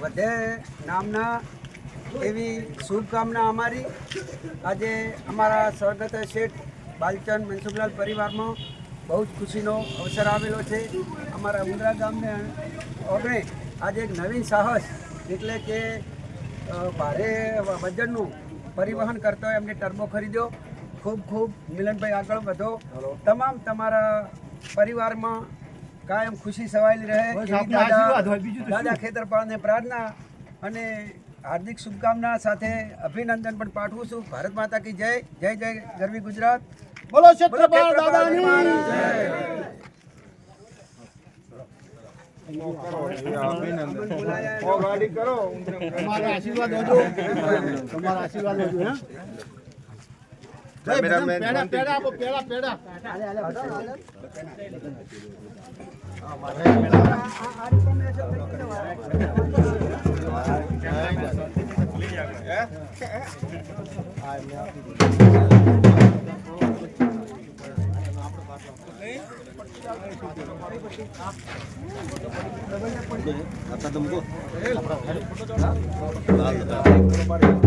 વધે નામના એવી શુભકામના અમારી. આજે અમારા સ્વર્ગત શેઠ બાલચંદ મનસુખલાલ પરિવારમાં બહુ જ ખુશીનો અવસર આવેલો છે. અમારા ઉમરા ગામને ઓગણે આજે એક નવીન સાહસ એટલે કે ભારે વજનનું પરિવહન કરતો હોય એમને ટર્બો ખરીદ્યો. ખૂબ ખૂબ મિલનભાઈ આગળ વધો. તમામ તમારા પરિવારમાં કાયમ ખુશી સવાયેલી રહે. દાદા ખેતરપાળને પ્રાર્થના અને હાર્દિક શુભકામના સાથે અભિનંદન પણ પાઠવું છું. ભારત માતા કી જય. જય જય ગરવી ગુજરાત. બોલો ક્ષેત્રપાળ દાદાની. જય. તમારા આશીર્વાદ કેમેરામેન પેડા પેડા આપો પેડા પેડા. હાલે હાલે આ મારે આ તમે છો ભૂલી ગયા હે આ મેં આપી દીધું આપણે